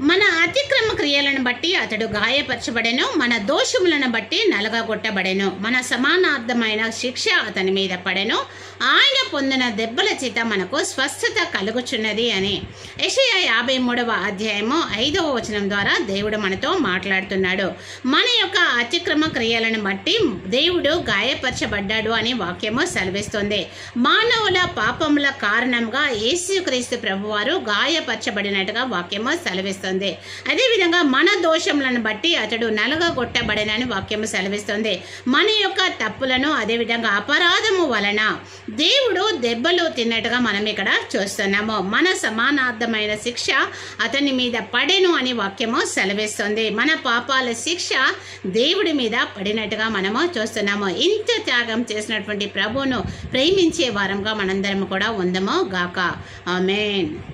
మన అతిక్రమ క్రియలను బట్టి అతడు గాయపరచబడెను మన దోషములను బట్టి నలగగొట్టబడెను. మన సమానార్థమైన శిక్ష అతని మీద పడెను. ఆయన పొందిన దెబ్బల చేత మనకు స్వస్థత కలుగుచున్నది అని యషయ యాభై మూడవ అధ్యాయము ఐదవ వచనం ద్వారా దేవుడు మనతో మాట్లాడుతున్నాడు. మన యొక్క అతిక్రమ క్రియలను బట్టి దేవుడు గాయపరచబడ్డాడు అని వాక్యము సెలవిస్తుంది. మానవుల పాపముల కారణంగా యేసుక్రీస్తు ప్రభువారు గాయపరచబడినట్టుగా వాక్యము సెలవిస్తుంది. అదేవిధంగా మన దోషములను బట్టి అతడు నలగగొట్టబడనని వాక్యము సెలవిస్తుంది. మన యొక్క తప్పులను అదేవిధంగా అపరాధము వలన దేవుడు దెబ్బలు తిన్నట్టుగా మనం ఇక్కడ చూస్తున్నాము. మన సమానార్థమైన శిక్ష అతని మీద పడెను అని వాక్యము సెలవిస్తుంది. మన పాపాల శిక్ష దేవుడి మీద పడినట్టుగా మనము చూస్తున్నాము. ఇంత త్యాగం చేసినటువంటి ప్రభువును ప్రేమించే వారంగా మనందరం కూడా ఉందము గాక. ఆమెన్.